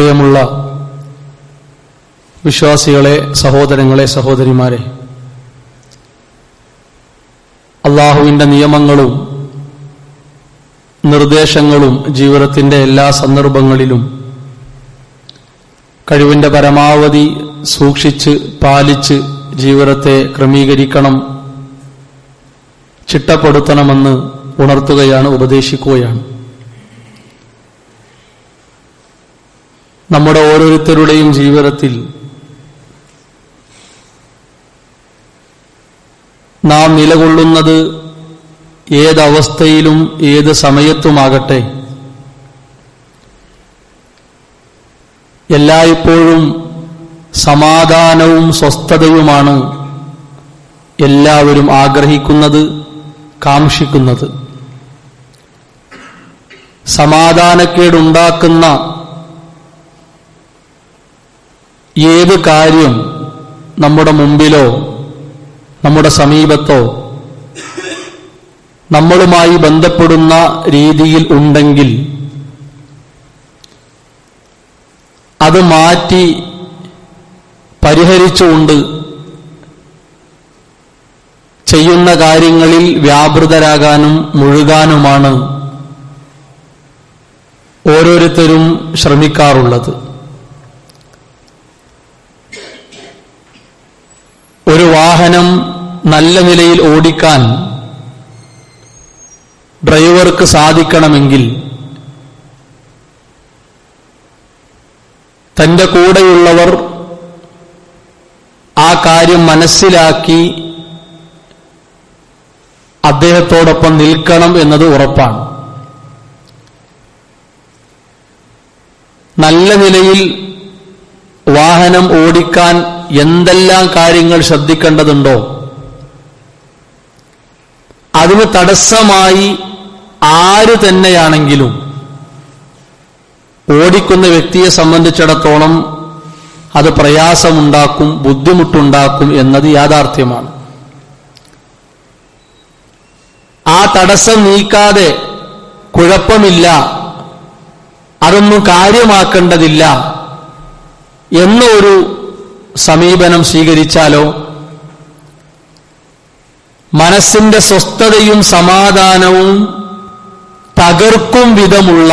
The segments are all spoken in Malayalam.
പ്രിയമുള്ള വിശ്വാസികളെ സഹോദരങ്ങളെ സഹോദരിമാരെ അള്ളാഹുവിന്റെ നിയമങ്ങളും നിർദ്ദേശങ്ങളും ജീവിതത്തിന്റെ എല്ലാ സന്ദർഭങ്ങളിലും കഴിവിന്റെ പരമാവധി സൂക്ഷിച്ച് പാലിച്ച് ജീവിതത്തെ ക്രമീകരിക്കണം ചിട്ടപ്പെടുത്തണമെന്ന് ഉണർത്തുകയാണ് ഉപദേശിക്കുകയാണ്. നമ്മുടെ ഓരോരുത്തരുടെയും ജീവിതത്തിൽ നാം നിലകൊള്ളുന്നത് ഏതവസ്ഥയിലും ഏത് സമയത്തുമാകട്ടെ. എല്ലായ്പ്പോഴും സമാധാനവും സ്വസ്ഥതയുമാണ് എല്ലാവരും ആഗ്രഹിക്കുന്നത് കാക്ഷിക്കുന്നത്. സമാധാനക്കേടുണ്ടാക്കുന്ന ഏത് കാര്യം നമ്മുടെ മുമ്പിലോ നമ്മുടെ സമീപത്തോ നമ്മളുമായി ബന്ധപ്പെടുന്ന രീതിയിൽ ഉണ്ടെങ്കിൽ അത് മാറ്റി പരിഹരിച്ചുകൊണ്ട് ചെയ്യുന്ന കാര്യങ്ങളിൽ വ്യാപൃതരാകാനും മുഴുകാനുമാണ് ഓരോരുത്തരും ശ്രമിക്കാറുള്ളത്. ഒരു വാഹനം നല്ല നിലയിൽ ഓടിക്കാൻ ഡ്രൈവർക്ക് സാധിക്കണമെങ്കിൽ തന്റെ കൂടെയുള്ളവർ ആ കാര്യം മനസ്സിലാക്കി അദ്ദേഹത്തോടൊപ്പം നിൽക്കണം എന്നത് ഉറപ്പാണ്. നല്ല നിലയിൽ വാഹനം ഓടിക്കാൻ എന്തെല്ലാം കാര്യങ്ങൾ ശ്രദ്ധിക്കേണ്ടതുണ്ടോ? അതിന് തടസ്സമായി ആര് തന്നെയാണെങ്കിലും ഓടിക്കുന്ന വ്യക്തിയെ സംബന്ധിച്ചിടത്തോളം അത് പ്രയാസമുണ്ടാക്കും ബുദ്ധിമുട്ടുണ്ടാക്കും എന്നത് യാഥാർത്ഥ്യമാണ്. ആ തടസ്സം നീക്കാതെ കുഴപ്പമില്ല അതൊന്നും കാര്യമാക്കേണ്ടതില്ല എന്നൊരു സമീപനം സ്വീകരിച്ചാലോ? മനസ്സിന്റെ സ്വസ്ഥതയും സമാധാനവും തകർക്കും വിധമുള്ള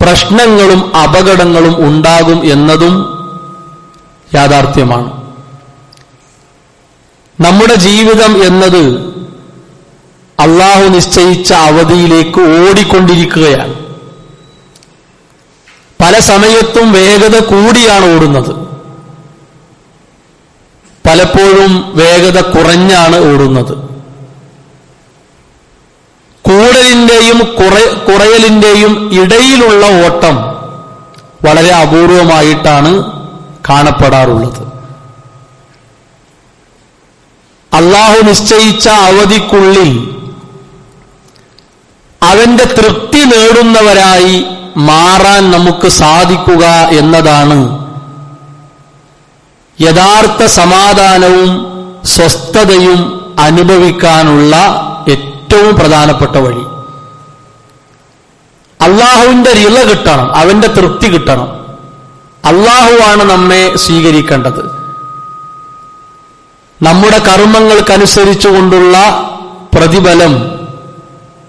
പ്രശ്നങ്ങളും അപകടങ്ങളും ഉണ്ടാകും എന്നതും യാഥാർത്ഥ്യമാണ്. നമ്മുടെ ജീവിതം എന്നത് അള്ളാഹു നിശ്ചയിച്ച അവധിയിലേക്ക് ഓടിക്കൊണ്ടിരിക്കുകയാണ്. പല സമയത്തും വേഗത കൂടിയാണ് ഓടുന്നത്. പലപ്പോഴും വേഗത കുറഞ്ഞാണ് ഓടുന്നത്. കൂടലിന്റെയും കുറ കുറയലിന്റെയും ഇടയിലുള്ള ഓട്ടം വളരെ അപൂർവമായിട്ടാണ് കാണപ്പെടാറുള്ളത്. അള്ളാഹു നിശ്ചയിച്ച അവധിക്കുള്ളിൽ അവന്റെ തൃപ്തി നേടുന്നവരായി മാറാൻ നമുക്ക് സാധിക്കുക എന്നതാണ് യഥാർത്ഥ സമാധാനവും സ്വസ്ഥതയും അനുഭവിക്കാനുള്ള ഏറ്റവും പ്രധാനപ്പെട്ട വഴി. അള്ളാഹുവിന്റെ ഇള കിട്ടണം അവന്റെ തൃപ്തി കിട്ടണം. അള്ളാഹുവാണ് നമ്മെ സ്വീകരിക്കേണ്ടത്. നമ്മുടെ കർമ്മങ്ങൾക്കനുസരിച്ചുകൊണ്ടുള്ള പ്രതിഫലം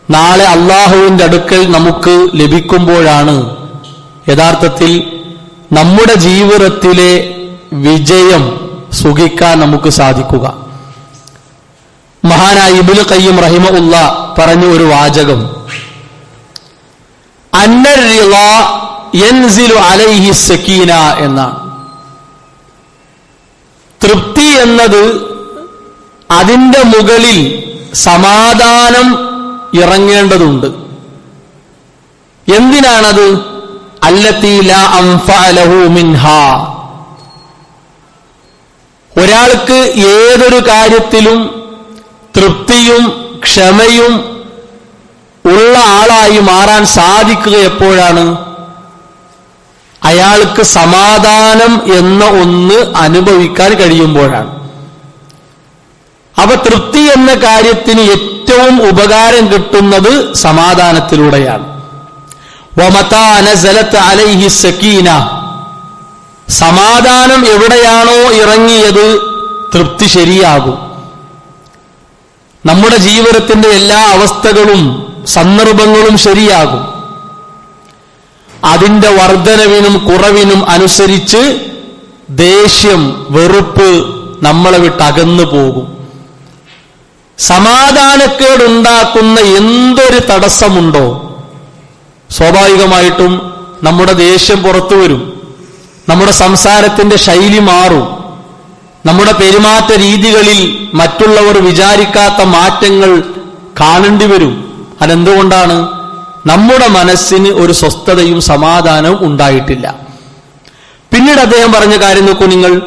നാളെ അള്ളാഹുവിന്റെ അടുക്കൽ നമുക്ക് ലഭിക്കുമ്പോഴാണ് യഥാർത്ഥത്തിൽ നമ്മുടെ ജീവിതത്തിലെ വിജയം സുഖിക്കാൻ നമുക്ക് സാധിക്കുക. മഹാനായ ഇബുൽ കയ്യം റഹിമ ഉള്ള പറഞ്ഞ ഒരു വാചകം. അലൈഹി എന്നാണ് തൃപ്തി എന്നത് അതിന്റെ മുകളിൽ സമാധാനം ഇറങ്ങേണ്ടതുണ്ട്. എന്തിനാണത്? അല്ലത്തീല അംഫലഹു മിൻഹ. ഒരാൾക്ക് ഏതൊരു കാര്യത്തിലും തൃപ്തിയും ക്ഷമയും ഉള്ള ആളായി മാറാൻ സാധിക്കുക എപ്പോഴാണ്? അയാൾക്ക് സമാധാനം എന്ന ഒന്ന് അനുഭവിക്കാൻ കഴിയുമ്പോഴാണ്. അപ്പൊ തൃപ്തി എന്ന കാര്യത്തിന് ഏറ്റവും ഉപകാരം കിട്ടുന്നത് സമാധാനത്തിലൂടെയാണ്. വമതാനസലത്ത് അലൈഹി സക്കീന സമാധാനം എവിടെയാണോ ഇറങ്ങിയത് തൃപ്തി ശരിയാകും. നമ്മുടെ ജീവിതത്തിന്റെ എല്ലാ അവസ്ഥകളും സന്ദർഭങ്ങളും ശരിയാകും. അതിന്റെ വർധനവിനും കുറവിനും അനുസരിച്ച് ദേഷ്യം വെറുപ്പ് നമ്മളെ വിട്ടകന്നു പോകും. സമാധാനക്കേടുണ്ടാക്കുന്ന എന്തൊരു തടസ്സമുണ്ടോ? സ്വാഭാവികമായിട്ടും നമ്മുടെ ദേഷ്യം പുറത്തു വരും. നമ്മുടെ സംസാരത്തിന്റെ ശൈലി മാറും. നമ്മുടെ പെരുമാറ്റ രീതികളിൽ മറ്റുള്ളവർ വിചാരിക്കാത്ത മാറ്റങ്ങൾ കാണേണ്ടി വരും. അതെന്തുകൊണ്ടാണ്? നമ്മുടെ മനസ്സിന് ഒരു സ്വസ്ഥതയും സമാധാനവും ഉണ്ടായിട്ടില്ല. പിന്നീട് അദ്ദേഹം പറഞ്ഞ കാര്യം നോക്കൂ നിങ്ങൾ.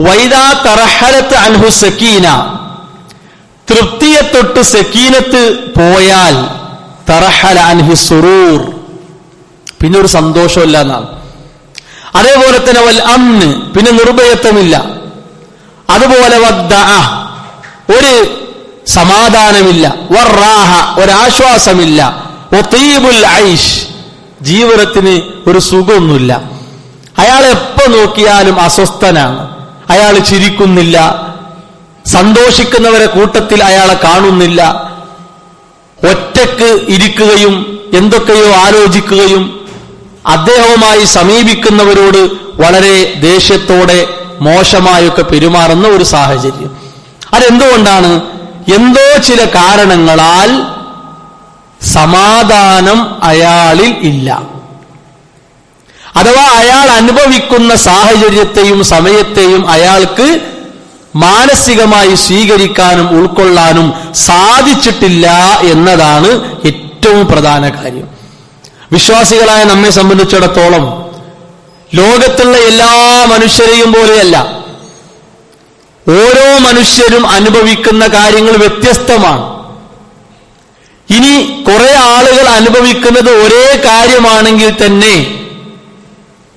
വൈദാ തറഹലത്ത് അൻഹു സക്കീന. തൃപ്തിയെ തൊട്ട് സക്കീനത്ത് പോയാൽ തറഹല അൻഹു സുറൂർ. പിന്നെ ഒരു സന്തോഷമില്ല എന്നാണ്. അതേപോലെ തന്നെ വൽ അന്ന് പിന്നെ നിർഭയത്വമില്ല. അതുപോലെ ഒരു സമാധാനമില്ല. വറാഹ ഒരാശ്വാസമില്ല. ഒത്തീബുൽ ഐഷ് ജീവിതത്തിന് ഒരു സുഖമൊന്നുമില്ല. അയാൾ എപ്പോ നോക്കിയാലും അസ്വസ്ഥനാണ്. അയാൾ ചിരിക്കുന്നില്ല. സന്തോഷിക്കുന്നവരെ കൂട്ടത്തിൽ അയാളെ കാണുന്നില്ല. ഒറ്റയ്ക്ക് ഇരിക്കുകയും എന്തൊക്കെയോ ആലോചിക്കുകയും അദ്ദേഹവുമായി സമീപിക്കുന്നവരോട് വളരെ ദേഷ്യത്തോടെ മോശമായൊക്കെ പെരുമാറുന്ന ഒരു സാഹചര്യം. അതെന്തുകൊണ്ടാണ്? എന്തോ ചില കാരണങ്ങളാൽ സമാധാനം അയാളിൽ ഇല്ല. അഥവാ അയാൾ അനുഭവിക്കുന്ന സാഹചര്യത്തെയും സമയത്തെയും അയാൾക്ക് മാനസികമായി സ്വീകരിക്കാനും ഉൾക്കൊള്ളാനും സാധിച്ചിട്ടില്ല എന്നതാണ് ഏറ്റവും പ്രധാന കാര്യം. വിശ്വാസികളായ നമ്മെ സംബന്ധിച്ചിടത്തോളം ലോകത്തുള്ള എല്ലാ മനുഷ്യരെയും പോലെയല്ല. ഓരോ മനുഷ്യരും അനുഭവിക്കുന്ന കാര്യങ്ങൾ വ്യത്യസ്തമാണ്. ഇനി കുറെ ആളുകൾ അനുഭവിക്കുന്നത് ഒരേ കാര്യമാണെങ്കിൽ തന്നെ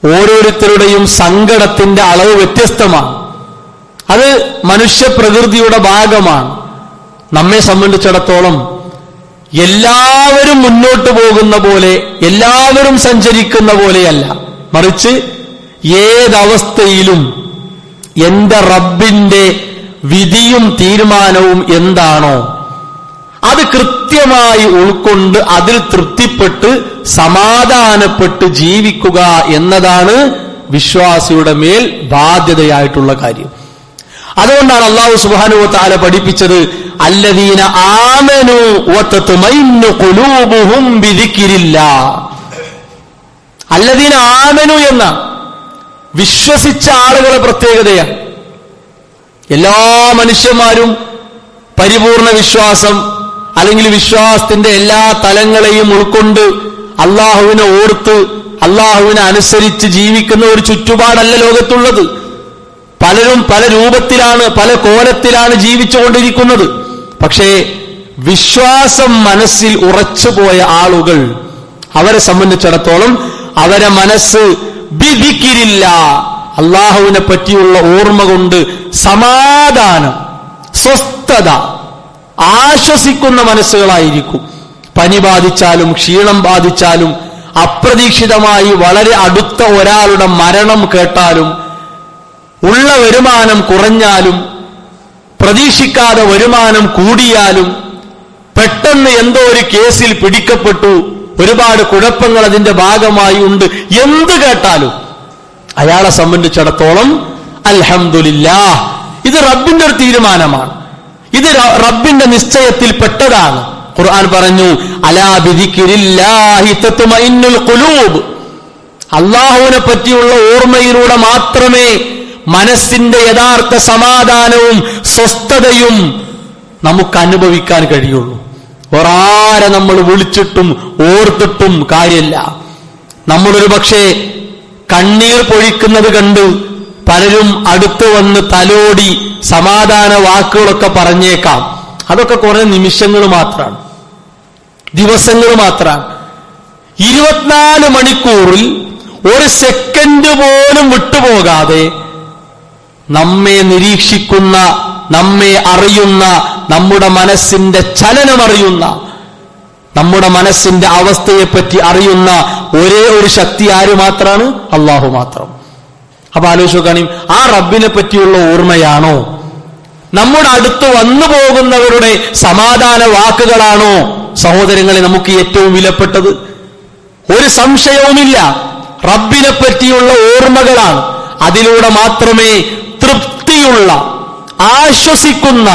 ഓരോരുത്തരുടെയും സങ്കടത്തിന്റെ അളവ് വ്യത്യസ്തമാണ്. അത് മനുഷ്യ പ്രകൃതിയുടെ ഭാഗമാണ്. നമ്മെ സംബന്ധിച്ചിടത്തോളം എല്ലാവരും മുന്നോട്ട് പോകുന്ന പോലെ എല്ലാവരും സഞ്ചരിക്കുന്ന പോലെയല്ല. മറിച്ച് ഏതവസ്ഥയിലും എന്റെ റബ്ബിന്റെ വിധിയും തീരുമാനവും എന്താണോ അത് കൃത്യമായി ഉൾക്കൊണ്ട് അതിൽ തൃപ്തിപ്പെട്ട് സമാധാനപ്പെട്ട് ജീവിക്കുക എന്നതാണ് വിശ്വാസിയുടെ മേൽ ബാധ്യതയായിട്ടുള്ള കാര്യം. അതുകൊണ്ടാണ് അള്ളാഹു സുബാനു താല പഠിപ്പിച്ചത് അല്ലദീന ആമനു അല്ലദീന ആമനു എന്ന വിശ്വസിച്ച ആളുകളെ പ്രത്യേകതയാണ് എല്ലാ മനുഷ്യന്മാരും പരിപൂർണ വിശ്വാസം അല്ലെങ്കിൽ വിശ്വാസത്തിന്റെ എല്ലാ തലങ്ങളെയും ഉൾക്കൊണ്ട് അള്ളാഹുവിനെ ഓർത്ത് അള്ളാഹുവിനെ അനുസരിച്ച് ജീവിക്കുന്ന ഒരു ചുറ്റുപാടല്ല ലോകത്തുള്ളത്. പലരും പല രൂപത്തിലാണ് പല കോലത്തിലാണ് ജീവിച്ചുകൊണ്ടിരിക്കുന്നത്. പക്ഷേ വിശ്വാസം മനസ്സിൽ ഉറച്ചുപോയ ആളുകൾ അവരെ സംബന്ധിച്ചിടത്തോളം അവരെ മനസ്സ് വിധിക്കില്ല. അള്ളാഹുവിനെ പറ്റിയുള്ള ഓർമ്മ കൊണ്ട് സമാധാനം സ്വസ്ഥത ആശ്വസിക്കുന്ന മനസ്സുകളായിരിക്കും. പനി ബാധിച്ചാലും ക്ഷീണം ബാധിച്ചാലും അപ്രതീക്ഷിതമായി വളരെ അടുത്ത ഒരാളുടെ മരണം കേട്ടാലും ഉള്ള വരുമാനം കുറഞ്ഞാലും പ്രതീക്ഷിക്കാതെ വരുമാനം കൂടിയാലും പെട്ടെന്ന് എന്തോ ഒരു കേസിൽ പിടിക്കപ്പെട്ടു. ഒരുപാട് കുഴപ്പങ്ങൾ അതിന്റെ ഭാഗമായി ഉണ്ട്. എന്ത് കേട്ടാലും അയാളെ സംബന്ധിച്ചിടത്തോളം അൽഹംദുലില്ലാ ഇത് റബ്ബിന്റെ ഒരു തീരുമാനമാണ്. ഇത് റബ്ബിന്റെ നിശ്ചയത്തിൽ പെട്ടതാണ്. ഖുർആൻ പറഞ്ഞു അലാ ബിദിക്രില്ലാഹി തത്മഇന്നുൽ ഖുലൂബ്. അള്ളാഹുവിനെ പറ്റിയുള്ള ഓർമ്മയിലൂടെ മാത്രമേ മനസ്സിന്റെ യഥാർത്ഥ സമാധാനവും സ്വസ്ഥതയും നമുക്ക് അനുഭവിക്കാൻ കഴിയുള്ളൂ. ഒരാരെ നമ്മൾ വിളിച്ചിട്ടും ഓർത്തിട്ടും കാര്യമില്ല. നമ്മളൊരു പക്ഷേ കണ്ണീർ പൊഴിക്കുന്നത് കണ്ട് പലരും അടുത്തു വന്ന് തലോടി സമാധാന വാക്കുകളൊക്കെ പറഞ്ഞേക്കാം. അതൊക്കെ കുറെ നിമിഷങ്ങൾ മാത്രമാണ്. ദിവസങ്ങൾ മാത്രമാണ്. ഇരുപത്തിനാല് മണിക്കൂറിൽ ഒരു സെക്കൻഡ് പോലും വിട്ടുപോകാതെ നമ്മെ നിരീക്ഷിക്കുന്ന നമ്മെ അറിയുന്ന നമ്മുടെ മനസ്സിന്റെ ചലനമറിയുന്ന നമ്മുടെ മനസ്സിന്റെ അവസ്ഥയെപ്പറ്റി അറിയുന്ന ഒരേ ഒരു ശക്തി ആര് മാത്രമാണ് അള്ളാഹു മാത്രം. അപ്പൊ ആലോചിച്ച് ആ റബ്ബിനെ പറ്റിയുള്ള ഓർമ്മയാണോ? നമ്മുടെ അടുത്ത് വന്നു പോകുന്നവരുടെ സമാധാന വാക്കുകളാണോ സഹോദരങ്ങളെ നമുക്ക് ഏറ്റവും വിലപ്പെട്ടത്? ഒരു സംശയവുമില്ല. റബ്ബിനെ പറ്റിയുള്ള ഓർമ്മകളാണ്. അതിലൂടെ മാത്രമേ തൃപ്തിയുള്ള ആശ്വസിക്കുന്ന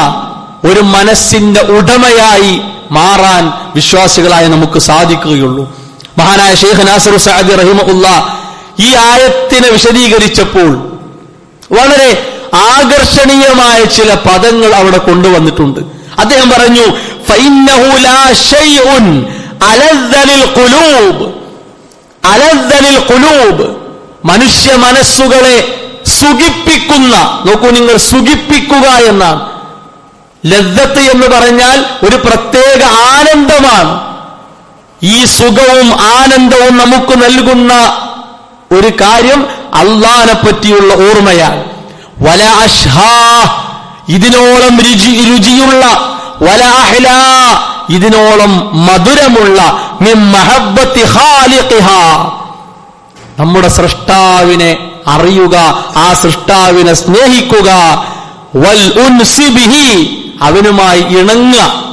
ഒരു മനസ്സിന്റെ ഉടമയായി മാറാൻ വിശ്വാസികളായി നമുക്ക് സാധിക്കുകയുള്ളൂ. മഹാനായ ഷെയ്ഖ് നാസർ സഅദി റഹിമുല്ല ഈ ആയത്തിനെ വിശദീകരിച്ചപ്പോൾ വളരെ ആകർഷണീയമായ ചില പദങ്ങൾ അവിടെ കൊണ്ടുവന്നിട്ടുണ്ട്. അദ്ദേഹം പറഞ്ഞു "ഫഇന്നഹു ലാ ശൈഉൻ അലദ്ദലിൽ ഖുലൂബ്. അലദ്ദലിൽ ഖുലൂബ്. മനുഷ്യ മനസ്സുകളെ സുഖിപ്പിക്കുന്ന നോക്കൂ നിങ്ങൾ സുഖിപ്പിക്കുക എന്നാണ്. ലദ്ദത്ത് എന്ന് പറഞ്ഞാൽ ഒരു പ്രത്യേക ആനന്ദമാണ്. ഈ സുഖവും ആനന്ദവും നമുക്ക് നൽകുന്ന ഒരു കാര്യം അള്ളാനെ പറ്റിയുള്ള ഓർമ്മയാണ്. വല അഷ്ഹാ ഇതിനോളം രുചി രുചിയുള്ള വല ഇതിനോളം മധുരമുള്ള നമ്മുടെ സൃഷ്ടാവിനെ അറിയുക ആ സൃഷ്ടാവിനെ സ്നേഹിക്കുക. വൽ ഉൻസിബിഹി അവനുമായി ഇണങ്ങുക.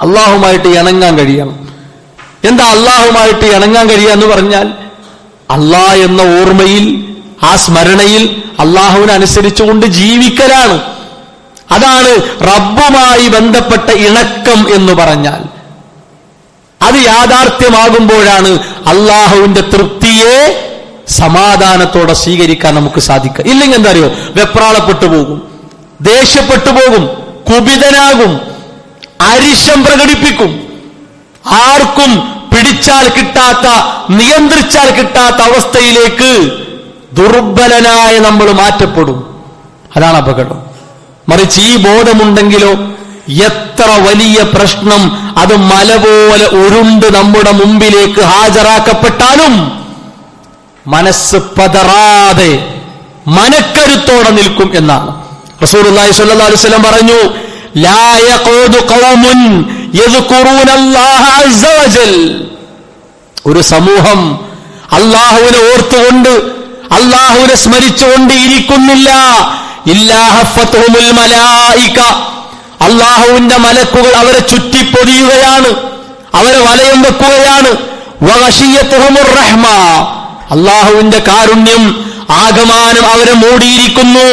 അള്ളാഹുമായിട്ട് ഇണങ്ങാൻ കഴിയണം. എന്താ അള്ളാഹുമായിട്ട് ഇണങ്ങാൻ കഴിയുക എന്ന് പറഞ്ഞാൽ അള്ളാഹ് എന്ന ഓർമ്മയിൽ ആ സ്മരണയിൽ അള്ളാഹുവിനെ അനുസരിച്ചുകൊണ്ട് ജീവിക്കലാണ്. അതാണ് റബ്ബുമായി ബന്ധപ്പെട്ട ഇണക്കം എന്ന് പറഞ്ഞാൽ. അത് യാഥാർത്ഥ്യമാകുമ്പോഴാണ് അള്ളാഹുവിന്റെ തൃപ്തിയെ സമാധാനത്തോടെ സ്വീകരിക്കാൻ നമുക്ക് സാധിക്കുക ഇല്ലെങ്കിൽ എന്താ അറിയോ? വെപ്രാളപ്പെട്ടു പോകും. ദേഷ്യപ്പെട്ടു പോകും. കുപിതനാകും. അരിശം പ്രകടിപ്പിക്കും. ആർക്കും പിടിച്ചാൽ കിട്ടാത്ത നിയന്ത്രിച്ചാൽ കിട്ടാത്ത അവസ്ഥയിലേക്ക് ദുർബലനായ നമ്മൾ മാറ്റപ്പെടും. അതാണ് അപകടം. മറിച്ച് ഈ ബോധമുണ്ടെങ്കിലോ എത്ര വലിയ പ്രശ്നം അത് മല പോലെ ഉരുണ്ട് നമ്മുടെ മുമ്പിലേക്ക് ഹാജരാക്കപ്പെട്ടാലും മനസ്സ് പതറാതെ മനക്കരുത്തോടെ നിൽക്കും എന്നാണ്. അലൈഹി വസല്ലം പറഞ്ഞു ഒരു സമൂഹം അള്ളാഹുവിനെ ഓർത്തുകൊണ്ട് അള്ളാഹുവിനെ സ്മരിച്ചുകൊണ്ട് ഇരിക്കുന്നില്ല. അള്ളാഹുവിന്റെ മലക്കുകൾ അവരെ ചുറ്റിപ്പൊതിയുകയാണ് അവരെ വലയം വെക്കുകയാണ്. റഹ്മ. അള്ളാഹുവിന്റെ കാരുണ്യം ആകമാനം അവരെ മൂടിയിരിക്കുന്നു.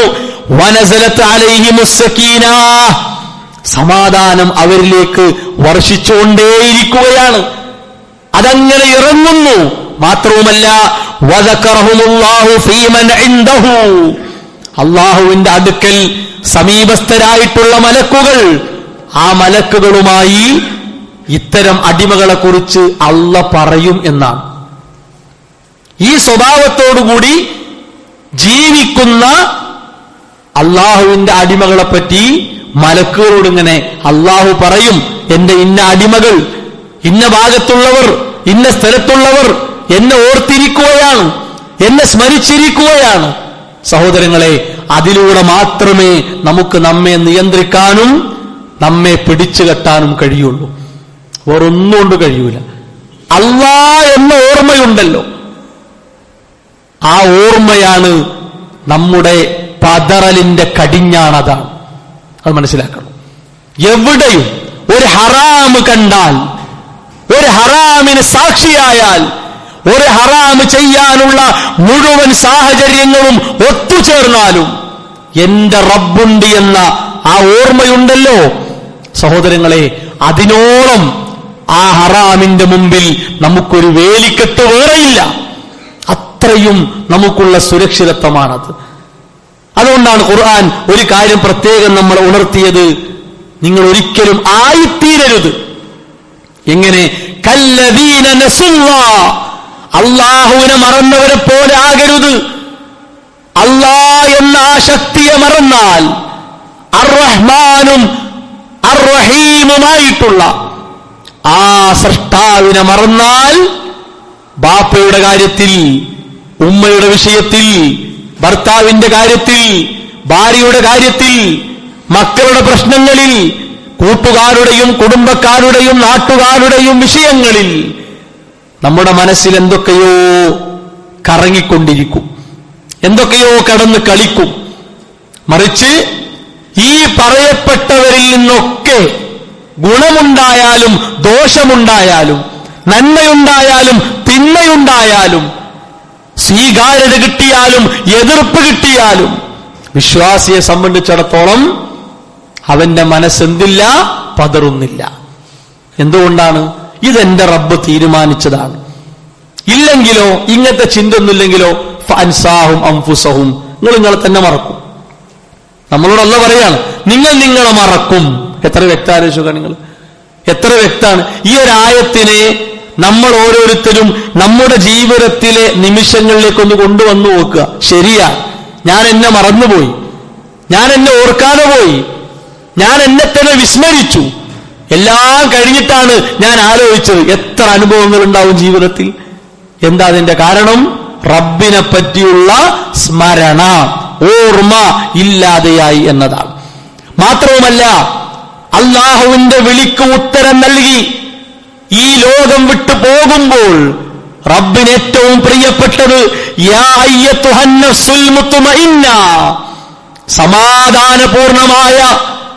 വനസലത്ത് അലൈഹി മുസ്സക്കീന സമാധാനം അവരിലേക്ക് വർഷിച്ചുകൊണ്ടേയിരിക്കുകയാണ്. അതങ്ങനെ ഇറങ്ങുന്നു. മാത്രവുമല്ല അള്ളാഹുവിന്റെ അടുക്കൽ സമീപസ്ഥരായിട്ടുള്ള മലക്കുകൾ. ആ മലക്കുകളുമായി ഇത്തരം അടിമകളെ കുറിച്ച് അല്ല പറയും എന്നാണ്. ഈ സ്വഭാവത്തോടുകൂടി ജീവിക്കുന്ന അള്ളാഹുവിന്റെ അടിമകളെ പറ്റി മലക്കുകളോട് ഇങ്ങനെ അള്ളാഹു പറയും എന്റെ ഇന്ന അടിമകൾ ഇന്ന ഭാഗത്തുള്ളവർ ഇന്ന സ്ഥലത്തുള്ളവർ എന്നെ ഓർത്തിരിക്കുകയാണ് എന്നെ സ്മരിച്ചിരിക്കുകയാണ്. സഹോദരങ്ങളെ അതിലൂടെ മാത്രമേ നമുക്ക് നമ്മെ നിയന്ത്രിക്കാനും നമ്മെ പിടിച്ചു കെട്ടാനും കഴിയുള്ളൂ. വേറൊന്നുകൊണ്ട് കഴിയൂല. അള്ളാ എന്ന ഓർമ്മയുണ്ടല്ലോ. ആ ഓർമ്മയാണ് നമ്മുടെ പതറലിന്റെ കടിഞ്ഞാണതാണ് അത് മനസ്സിലാക്കണം. എവിടെയും ഒരു ഹറാമ് കണ്ടാൽ ഒരു ഹറാമിന് സാക്ഷിയായാൽ ഒരു ഹറാമ് ചെയ്യാനുള്ള മുഴുവൻ സാഹചര്യങ്ങളും ഒത്തുചേർന്നാലും എന്റെ റബ്ബുണ്ട് എന്ന ആ ഓർമ്മയുണ്ടല്ലോ. സഹോദരങ്ങളെ അതിനോളം ആ ഹറാമിന്റെ മുമ്പിൽ നമുക്കൊരു വേലിക്കെട്ട് വേറെയില്ല. അത്രയും നമുക്കുള്ള സുരക്ഷിതത്വമാണത്. അതുകൊണ്ടാണ് ഖുർആൻ ഒരു കാര്യം പ്രത്യേകം നമ്മൾ ഉണർത്തിയത്. നിങ്ങൾ ഒരിക്കലും ആയിത്തീരരുത്. എങ്ങനെ? കല്ലദീന അള്ളാഹുവിനെ മറന്നവരെ പോലെ ആകരുത്. അള്ളാ എന്ന ആ ശക്തിയെ മറന്നാൽ അർറഹ്മാനും അർറഹീമുമായിട്ടുള്ള ആ സൃഷ്ടാവിനെ മറന്നാൽ ബാപ്പയുടെ കാര്യത്തിൽ ഉമ്മയുടെ വിഷയത്തിൽ ഭർത്താവിന്റെ കാര്യത്തിൽ ഭാര്യയുടെ കാര്യത്തിൽ മക്കളുടെ പ്രശ്നങ്ങളിൽ കൂട്ടുകാരുടെയും കുടുംബക്കാരുടെയും നാട്ടുകാരുടെയും വിഷയങ്ങളിൽ നമ്മുടെ മനസ്സിൽ എന്തൊക്കെയോ കറങ്ങിക്കൊണ്ടിരിക്കും. എന്തൊക്കെയോ കടന്ന് കളിക്കും. മറിച്ച് ഈ പറയപ്പെട്ടവരിൽ നിന്നൊക്കെ ഗുണമുണ്ടായാലും ദോഷമുണ്ടായാലും നന്മയുണ്ടായാലും തിന്മയുണ്ടായാലും സ്വീകാര്യത കിട്ടിയാലും എതിർപ്പ് കിട്ടിയാലും വിശ്വാസിയെ സംബന്ധിച്ചിടത്തോളം അവന്റെ മനസ്സെന്തില്ല? പതറുന്നില്ല. എന്തുകൊണ്ടാണ്? ഇതെന്റെ റബ്ബ് തീരുമാനിച്ചതാണ്. ഇല്ലെങ്കിലോ ഇങ്ങനത്തെ ചിന്തൊന്നുമില്ലെങ്കിലോ ഫൻസാഹും അംഫുസഹും. നിങ്ങൾ നിങ്ങളെ തന്നെ മറക്കും. നമ്മളോടല്ല പറയാണ് നിങ്ങൾ നിങ്ങളെ മറക്കും. എത്ര വ്യക്താലോചിക്കുക നിങ്ങൾ. എത്ര വ്യക്താണ്. ഈ ഒരു ആയത്തിനെ നമ്മൾ ഓരോരുത്തരും നമ്മുടെ ജീവിതത്തിലെ നിമിഷങ്ങളിലേക്ക് ഒന്ന് കൊണ്ടുവന്നു നോക്കുക. ശരിയാ. ഞാൻ എന്നെ മറന്നുപോയി. ഞാൻ എന്നെ ഓർക്കാതെ പോയി. ഞാൻ എന്നെ തന്നെ വിസ്മരിച്ചു. എല്ലാം കഴിഞ്ഞിട്ടാണ് ഞാൻ ആലോചിച്ചത് എത്ര അനുഭവങ്ങൾ ഉണ്ടാവും ജീവിതത്തിൽ. എന്താ അതിന്റെ കാരണം? റബ്ബിനെ പറ്റിയുള്ള സ്മരണ ഓർമ്മ ഇല്ലാതെയായി എന്നതാണ്. മാത്രവുമല്ല അള്ളാഹുവിന്റെ വിളിക്ക് ഉത്തരം നൽകി. ഈ ലോകം വിട്ടു പോകുമ്പോൾ റബ്ബിന് ഏറ്റവും പ്രിയപ്പെട്ടത് സമാധാനപൂർണമായ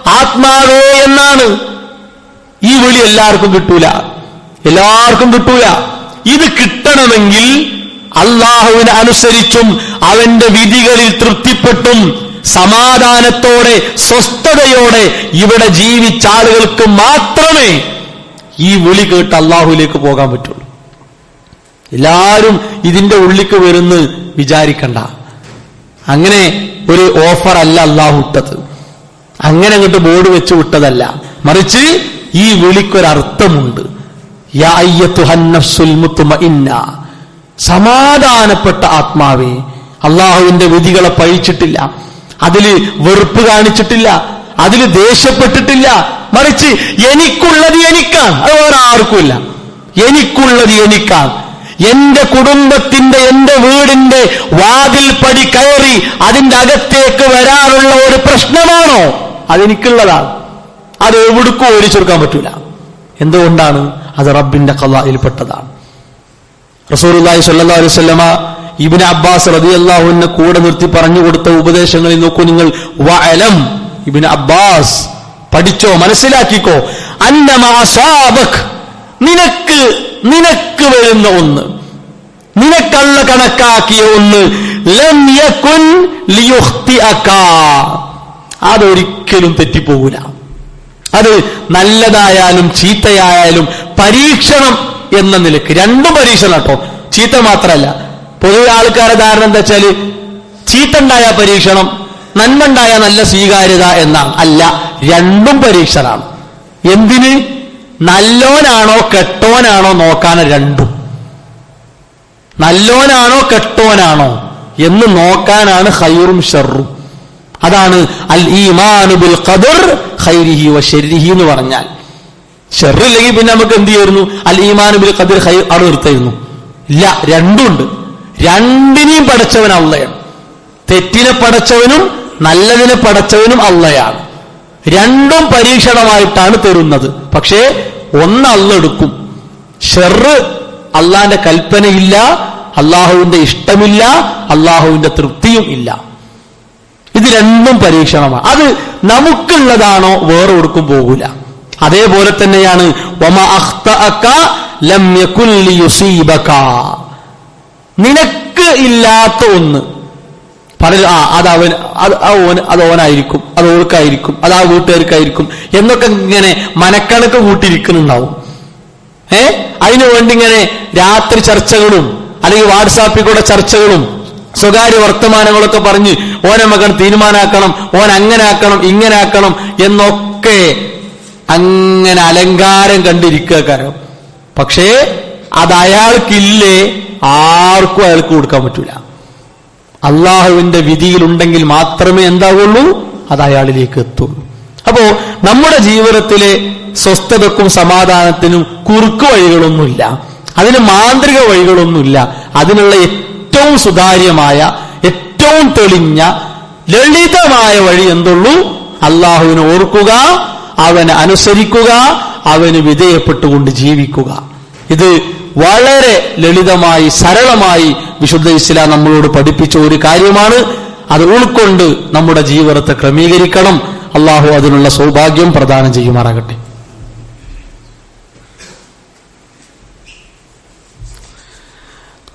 ആത്മാവേ എന്നാണ്. ഈ വിളി എല്ലാവർക്കും കിട്ടൂല. എല്ലാവർക്കും കിട്ടൂല. ഇത് കിട്ടണമെങ്കിൽ അള്ളാഹുവിനെ അനുസരിച്ചും അവന്റെ വിധികളിൽ തൃപ്തിപ്പെട്ടും സമാധാനത്തോടെ സ്വസ്ഥതയോടെ ഇവിടെ ജീവിച്ച ആളുകൾക്ക് മാത്രമേ ഈ വിളി കേട്ട് അള്ളാഹുലേക്ക് പോകാൻ പറ്റുള്ളൂ. എല്ലാവരും ഇതിന്റെ ഉള്ളിക്ക് വരുന്ന് വിചാരിക്കണ്ട. അങ്ങനെ ഒരു ഓഫർ അല്ല അള്ളാഹു ഇട്ടത്. അങ്ങനെ അങ്ങോട്ട് ബോർഡ് വെച്ച് വിട്ടതല്ല. മറിച്ച് ഈ വിളിക്കൊരർത്ഥമുണ്ട്. സമാധാനപ്പെട്ട ആത്മാവേ അള്ളാഹുവിന്റെ വിധികളെ പഴിച്ചിട്ടില്ല. അതിൽ വെറുപ്പ് കാണിച്ചിട്ടില്ല. അതിൽ ദേഷ്യപ്പെട്ടിട്ടില്ല. മറിച്ച് എനിക്കുള്ളത് എനിക്കാണ്. അത് വേറെ ആർക്കുമില്ല. എനിക്കുള്ളത് എനിക്കാണ്. എന്റെ കുടുംബത്തിന്റെ എന്റെ വീടിന്റെ വാതിൽ പടി കയറി അതിന്റെ അകത്തേക്ക് വരാനുള്ള ഒരു പ്രശ്നമാണോ? അതെനിക്കുള്ളതാണ്. അത് എവിടുക്കും ഓടിച്ചെടുക്കാൻ പറ്റൂല. എന്തുകൊണ്ടാണ്? അത് റബ്ബിന്റെ കലായിൽപ്പെട്ടതാണ് റസൂലുള്ളാഹി സല്ലാ അലൈഹി വസല്ലമ ഇബ്നു അബ്ബാസ് റളിയല്ലാഹുവിനെ കൂടെ നിർത്തി പറഞ്ഞു കൊടുത്ത ഉപദേശങ്ങളിൽ നോക്കൂ നിങ്ങൾ വഅലം ഇബ്നു അബ്ബാസ് പഠിച്ചോ മനസ്സിലാക്കിക്കോ. അന്നമാസാബക് നിനക്ക് നിനക്ക് വരുന്ന ഒന്ന്. നിനക്കള്ള കണക്കാക്കിയ ഒന്ന്. അതൊരിക്കലും തെറ്റിപ്പോകൂല. അത് നല്ലതായാലും ചീത്തയായാലും പരീക്ഷണം എന്ന നിലയ്ക്ക്. രണ്ടും പരീക്ഷണം കേട്ടോ. ചീത്ത മാത്രമല്ല പൊതുവെ ആൾക്കാരുടെ ധാരണ എന്താ വെച്ചാൽ ചീത്തണ്ടായ പരീക്ഷണം നന്മ ഉണ്ടായ നല്ല സ്വീകാര്യത എന്നാണ് അല്ല രണ്ടും പരീക്ഷണമാണ് എന്തിന്? നല്ലോനാണോ കെട്ടോനാണോ നോക്കാൻ രണ്ടും. നല്ലോനാണോ കെട്ടോനാണോ എന്ന് നോക്കാനാണ് ഹൈറും ഷെറും. അതാണ് അൽ ഈമാനു ബിൽ ഖദർ ഹൈരിഹി വ ശരിഹി എന്ന് പറഞ്ഞാൽ. ഷെറില്ലെങ്കിൽ പിന്നെ നമുക്ക് എന്ത് ചെയ്യുന്നു അൽ ഈമാനു ബിൽ ഖദർ ഖൈർ അവിടെ നിർത്തായിരുന്നു. ഇല്ല രണ്ടുണ്ട് രണ്ടിനെയും പടച്ചവൻ അള്ളയാണ്. തെറ്റിനെ പടച്ചവനും നല്ലതിനെ പടച്ചവനും അള്ളയാണ്. രണ്ടും പരീക്ഷണമായിട്ടാണ് തരുന്നത്. പക്ഷേ ഒന്ന് അള്ളെടുക്കും. ഷെറ് അള്ളാന്റെ കൽപ്പനയില്ല അള്ളാഹുവിന്റെ ഇഷ്ടമില്ല അള്ളാഹുവിന്റെ തൃപ്തിയും ഇല്ല. ഇത് രണ്ടും പരീക്ഷണമാണ്. അത് നമുക്കുള്ളതാണോ വേറെ കൊടുക്കും പോകൂല. അതേപോലെ തന്നെയാണ്. നിനക്ക് ഇല്ലാത്ത ഒന്ന് പലരും ആ അത് അവൻ അത് ഓന് അത് ഓനായിരിക്കും അത് ഓൾക്കായിരിക്കും അത് ആ വീട്ടുകാർക്കായിരിക്കും എന്നൊക്കെ ഇങ്ങനെ മനക്കണക്ക് കൂട്ടിയിരിക്കുന്നുണ്ടാവും. ഏ? അതിനു വേണ്ടി ഇങ്ങനെ രാത്രി ചർച്ചകളും അല്ലെങ്കിൽ വാട്സാപ്പിൽ കൂടെ ചർച്ചകളും സ്വകാര്യ വർത്തമാനങ്ങളൊക്കെ പറഞ്ഞ് ഓനെ മകൻ തീരുമാനാക്കണം ഓൻ അങ്ങനെ ആക്കണം ഇങ്ങനെ ആക്കണം എന്നൊക്കെ അങ്ങനെ അലങ്കാരം കണ്ടിരിക്കുക പക്ഷേ അത് അയാൾക്കില്ലേ ആർക്കും അയാൾക്ക് കൊടുക്കാൻ പറ്റൂല. അള്ളാഹുവിന്റെ വിധിയിലുണ്ടെങ്കിൽ മാത്രമേ എന്താവുള്ളൂ? അത് അയാളിലേക്ക് എത്തുള്ളൂ. അപ്പോ നമ്മുടെ ജീവിതത്തിലെ സ്വസ്ഥതക്കും സമാധാനത്തിനും കുറുക്കു വഴികളൊന്നുമില്ല. അതിന് മാന്ത്രിക വഴികളൊന്നുമില്ല. അതിനുള്ള ഏറ്റവും സുതാര്യമായ ഏറ്റവും തെളിഞ്ഞ ലളിതമായ വഴി എന്തുള്ളൂ? അള്ളാഹുവിനെ ഓർക്കുക അവനെ അനുസരിക്കുക അവന് വിധേയപ്പെട്ടുകൊണ്ട് ജീവിക്കുക. ഇത് വളരെ ലളിതമായി സരളമായി വിശുദ്ധ ഇസ്ലാം നമ്മളോട് പഠിപ്പിച്ച ഒരു കാര്യമാണ്. അത് ഉൾക്കൊണ്ട് നമ്മുടെ ജീവിതത്തെ ക്രമീകരിക്കണം. അള്ളാഹു അതിനുള്ള സൗഭാഗ്യം പ്രദാനം ചെയ്യുമാറാകട്ടെ.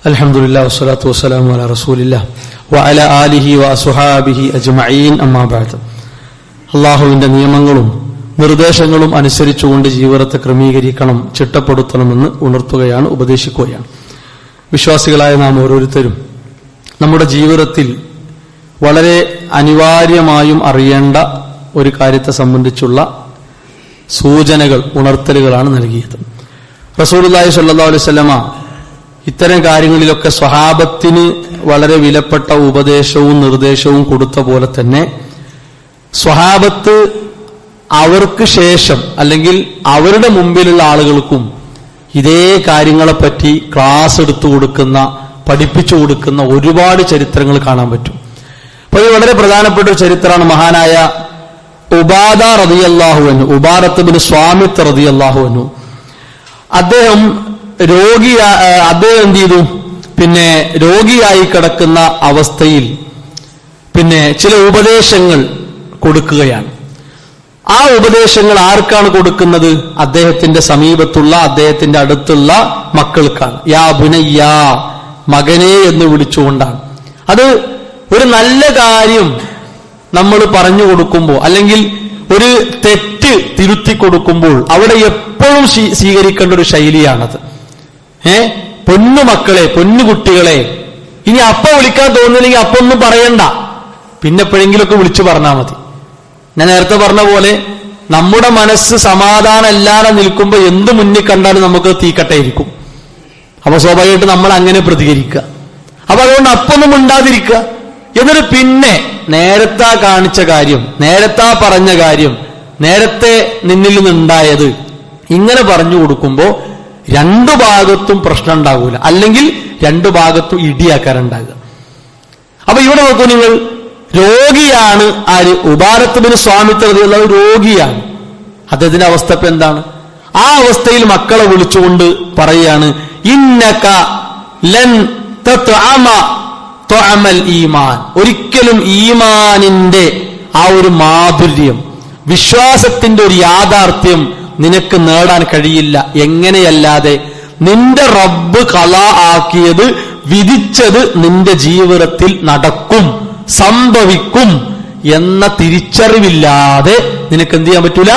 അലഹമുല്ലാത്തു വസ്സലാത്തു ആലിഹി അജ്മഈൻ. അമ്മാ അള്ളാഹുവിന്റെ നിയമങ്ങളും നിർദ്ദേശങ്ങളും അനുസരിച്ചുകൊണ്ട് ജീവിതത്തെ ക്രമീകരിക്കണം ചിട്ടപ്പെടുത്തണമെന്ന് ഉണർത്തുകയാണ് ഉപദേശിക്കുകയാണ്. വിശ്വാസികളായ നാം ഓരോരുത്തരും നമ്മുടെ ജീവിതത്തിൽ വളരെ അനിവാര്യമായും അറിയേണ്ട ഒരു കാര്യത്തെ സംബന്ധിച്ചുള്ള സൂചനകൾ ഉണർത്തലുകളാണ് നൽകിയത്. റസൂലുള്ളാഹി സ്വല്ലല്ലാഹു അലൈഹി വസല്ലമ ഇത്തരം കാര്യങ്ങളിലൊക്കെ സ്വഹാബത്തിന് വളരെ വിലപ്പെട്ട ഉപദേശവും നിർദ്ദേശവും കൊടുത്ത പോലെ തന്നെ സ്വഹാബത്ത് അവർക്ക് ശേഷം അല്ലെങ്കിൽ അവരുടെ മുമ്പിലുള്ള ആളുകൾക്കും ഇതേ കാര്യങ്ങളെപ്പറ്റി ക്ലാസ് എടുത്തു കൊടുക്കുന്ന പഠിപ്പിച്ചു കൊടുക്കുന്ന ഒരുപാട് ചരിത്രങ്ങൾ കാണാൻ പറ്റും. അപ്പൊ ഇത് വളരെ പ്രധാനപ്പെട്ട ഒരു ചരിത്രമാണ്. മഹാനായ ഉബാദ റതിയല്ലാഹുവനു ഉബാറത്തുബിന് സ്വാമിത്ത് റതിയല്ലാഹുവനു അദ്ദേഹം രോഗിയ അദ്ദേഹം എന്ത് ചെയ്തു? പിന്നെ രോഗിയായി കിടക്കുന്ന അവസ്ഥയിൽ പിന്നെ ചില ഉപദേശങ്ങൾ കൊടുക്കുകയാണ്. ആ ഉപദേശങ്ങൾ ആർക്കാണ് കൊടുക്കുന്നത്? അദ്ദേഹത്തിന്റെ സമീപത്തുള്ള അദ്ദേഹത്തിന്റെ അടുത്തുള്ള മക്കൾക്കാണ്. യാ ബുനയ്യാ മകനെ എന്ന് വിളിച്ചുകൊണ്ടാണ്. അത് ഒരു നല്ല കാര്യം നമ്മൾ പറഞ്ഞു കൊടുക്കുമ്പോൾ അല്ലെങ്കിൽ ഒരു തെറ്റ് തിരുത്തി കൊടുക്കുമ്പോൾ അവിടെ എപ്പോഴും സ്വീ- സ്വീകരിക്കേണ്ട ഒരു ശൈലിയാണത്. ഏ? പൊന്നു മക്കളെ പൊന്നു കുട്ടികളെ. ഇനി അപ്പ വിളിക്കാൻ തോന്നുന്നില്ലെങ്കിൽ അപ്പൊ ഒന്നും പറയണ്ട. പിന്നെ എപ്പോഴെങ്കിലുമൊക്കെ വിളിച്ചു പറഞ്ഞാൽ മതി. ഞാൻ നേരത്തെ പറഞ്ഞ പോലെ നമ്മുടെ മനസ്സ് സമാധാനമല്ലാതെ നിൽക്കുമ്പോൾ എന്ത് മുന്നിൽ കണ്ടാലും നമുക്ക് തീക്കട്ടയിരിക്കും. അപ്പൊ സ്വാഭാവികമായിട്ട് നമ്മൾ അങ്ങനെ പ്രതികരിക്കുക. അപ്പൊ അതുകൊണ്ട് അപ്പൊന്നും ഉണ്ടാതിരിക്കുക എന്നിട്ട് പിന്നെ നേരത്തെ കാണിച്ച കാര്യം നേരത്തെ പറഞ്ഞ കാര്യം നേരത്തെ നിന്നിൽ നിന്നുണ്ടായത് ഇങ്ങനെ പറഞ്ഞു കൊടുക്കുമ്പോൾ രണ്ടു ഭാഗത്തും പ്രശ്നം ഉണ്ടാകൂല. അല്ലെങ്കിൽ രണ്ടു ഭാഗത്തും ഇടിയാക്കാറുണ്ടാകുക. അപ്പൊ ഇവിടെ നോക്കൂ നിങ്ങൾ രോഗിയാണ് ആര്? ഉപാരത്തുബിന് സ്വാമിത്വതയുള്ള രോഗിയാണ്. അദ്ദേഹത്തിന്റെ അവസ്ഥ ഇപ്പൊ എന്താണ്? ആ അവസ്ഥയിൽ മക്കളെ വിളിച്ചുകൊണ്ട് പറയാണ് ഇന്നക ലൻ ഈമാൻ. ഒരിക്കലും ഈമാനിന്റെ ആ ഒരു മാധുര്യം വിശ്വാസത്തിന്റെ ഒരു യാഥാർത്ഥ്യം നിനക്ക് നേടാൻ കഴിയില്ല. എങ്ങനെയല്ലാതെ നിന്റെ റബ്ബ് കല ആക്കിയത് വിധിച്ചത് നിന്റെ ജീവിതത്തിൽ നടക്കും. സംഭവിക്കും എന്ന തിരിച്ചറിവില്ലാതെ നിനക്ക് എന്ത് ചെയ്യാൻ പറ്റൂല?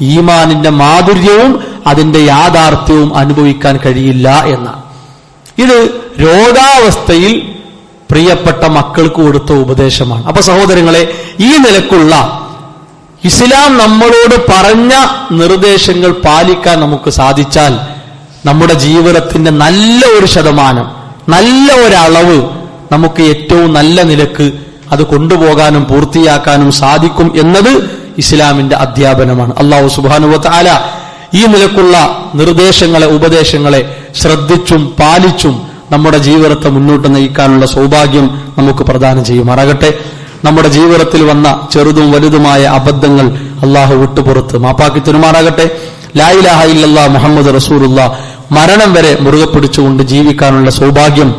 ഈമാനിന്റെ മാധുര്യവും അതിന്റെ യാഥാർത്ഥ്യവും അനുഭവിക്കാൻ കഴിയില്ല എന്നാണ് ഇത് രോഗാവസ്ഥയിൽ പ്രിയപ്പെട്ട മക്കൾക്ക് കൊടുത്ത ഉപദേശമാണ്. അപ്പൊ സഹോദരങ്ങളെ ഈ നിലക്കുള്ള ഇസ്ലാം നമ്മളോട് പറഞ്ഞ നിർദ്ദേശങ്ങൾ പാലിക്കാൻ നമുക്ക് സാധിച്ചാൽ നമ്മുടെ ജീവിതത്തിന്റെ നല്ല ഒരു ശതമാനം നല്ല ഒരളവ് നമുക്ക് ഏറ്റവും നല്ല നിലയ്ക്ക് അത് കൊണ്ടുപോകാനും പൂർത്തിയാക്കാനും സാധിക്കും എന്നത് ഇസ്ലാമിന്റെ അധ്യാപനമാണ്. അള്ളാഹു സുബാനുവത്ത് ആല ഈ നിലക്കുള്ള നിർദ്ദേശങ്ങളെ ഉപദേശങ്ങളെ ശ്രദ്ധിച്ചും പാലിച്ചും നമ്മുടെ ജീവിതത്തെ മുന്നോട്ട് നയിക്കാനുള്ള സൗഭാഗ്യം നമുക്ക് പ്രദാനം ചെയ്യുമാറാകട്ടെ. നമ്മുടെ ജീവിതത്തിൽ വന്ന ചെറുതും വലുതുമായ അബദ്ധങ്ങൾ അള്ളാഹു വിട്ടുപുറത്ത് മാപ്പാക്കി തരുമാറാകട്ടെ. ലായിലാഹ ഇല്ലല്ലാ മുഹമ്മദ് റസൂലുള്ള മരണം വരെ മുറുകെ പിടിച്ചുകൊണ്ട് ജീവിക്കാനുള്ള സൗഭാഗ്യം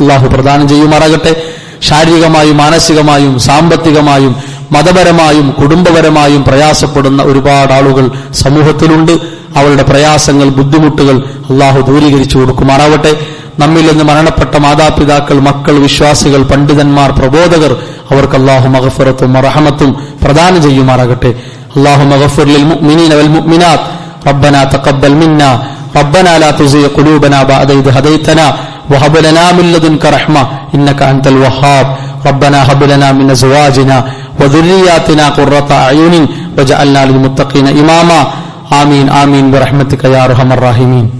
അള്ളാഹു പ്രദാനം ചെയ്യുമാറാകട്ടെ ശാരീരികമായും മാനസികമായും സാമ്പത്തികമായും മതപരമായും കുടുംബപരമായും പ്രയാസപ്പെടുന്ന ഒരുപാട് ആളുകൾ സമൂഹത്തിലുണ്ട് അവരുടെ പ്രയാസങ്ങൾ ബുദ്ധിമുട്ടുകൾ അള്ളാഹു ദൂരീകരിച്ചു കൊടുക്കുമാറാവട്ടെ നമ്മിൽ നിന്ന് മരണപ്പെട്ട മാതാപിതാക്കൾ മക്കൾ വിശ്വാസികൾ പണ്ഡിതന്മാർ പ്രബോധകർ അവർക്ക് അള്ളാഹു മഗഫറത്തും മറഹമത്തും പ്രദാനം ചെയ്യുമാറാകട്ടെ അള്ളാഹു മഗഫുർ للمؤمنين والمؤمنات ربنا تقبل منا ربنا لا تزغ قلوبنا بعد إذ هديتنا وهب لنا من لدنك رحمة إنك أنت الوهاب. ربنا هب لنا من أزواجنا وذرياتنا قرة أعين وجعلنا للمتقين إماما. آمين آمين برحمتك يا أرحم الراحمين.